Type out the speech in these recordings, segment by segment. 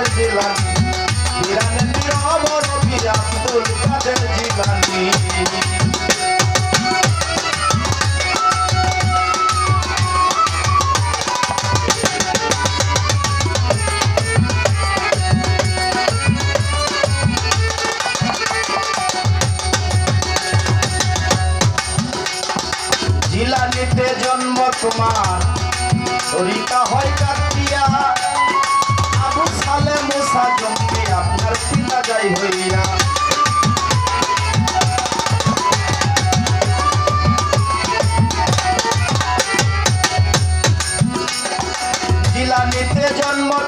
কাদের জিলানি ইরানের পীর অমর জিলানিতে জন্ম তোমার হয়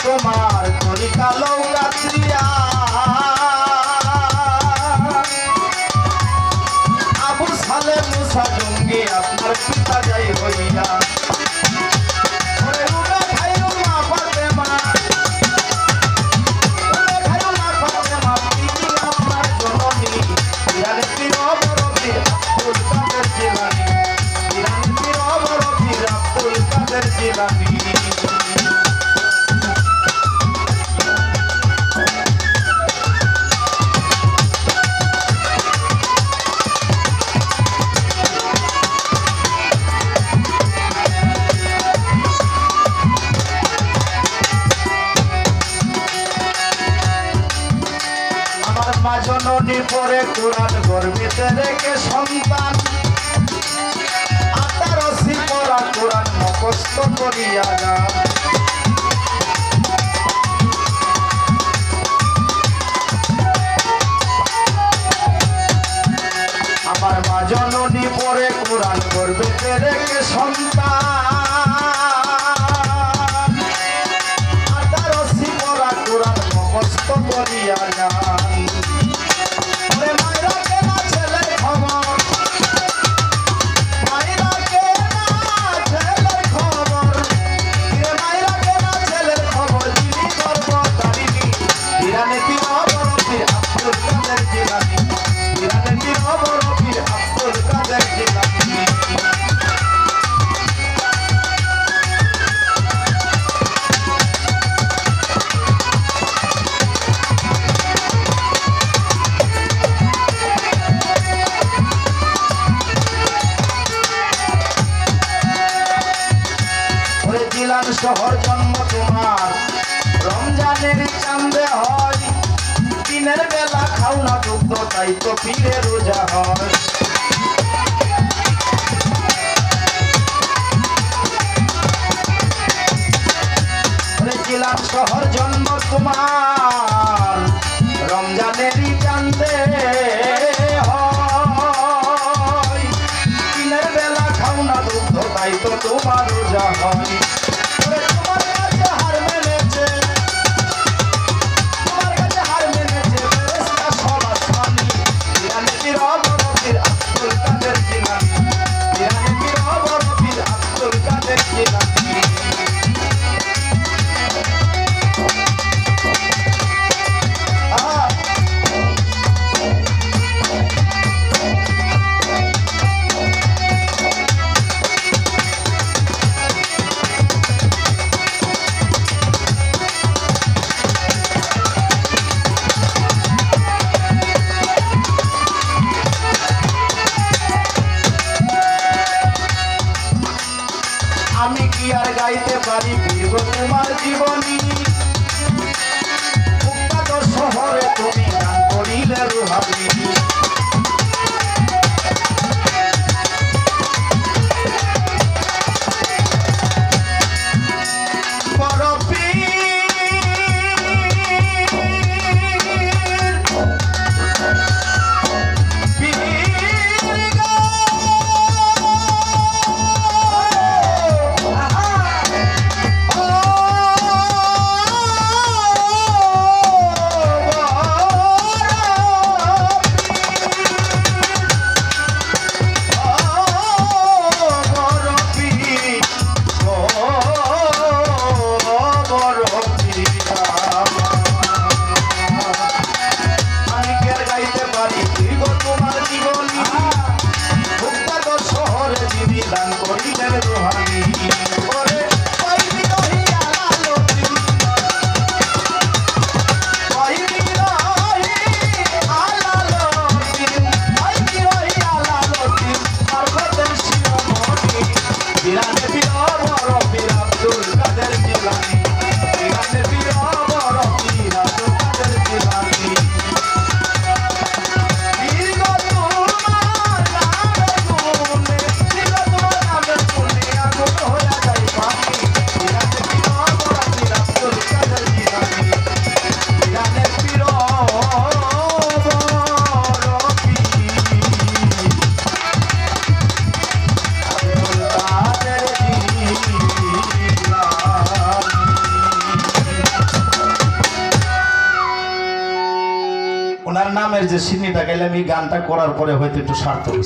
তোমার তরিকা লৌকাত্রিয়া আবু সালে মুসা জঙ্গি আপনার পিতা যাই হইয়া। মা জননী পরে কোরআন গর্বিতে রেখে সন্তান। আটার রসি পরা কোরআন মুখস্থ করিয়া না আমার মা জননী পরে কোরআন গর্বিতে রেখে সন্তান। আটার রসি পরা কোরআন মুখস্থ করিয়া যান। জিলান শহর জন্ম তোমার। রমজানের চান্দে হয়, দিনের বেলা খাও না দুগ্ধ, তাই তো ফিরে রোজা হয়। জিলান শহর জন্ম তোমার রমজানেরই চান্দে দিনের বেলা খাও না দুগ্ধ, তাই তো তোমার হয়। গাইতে পারি বীরগ তোমার জীবনী। শহরে তুমি গান করিলে রুহাবি। নামের যে সিনেটা গেলে আমি গানটা করার পরে হয়তো একটু সার্থক।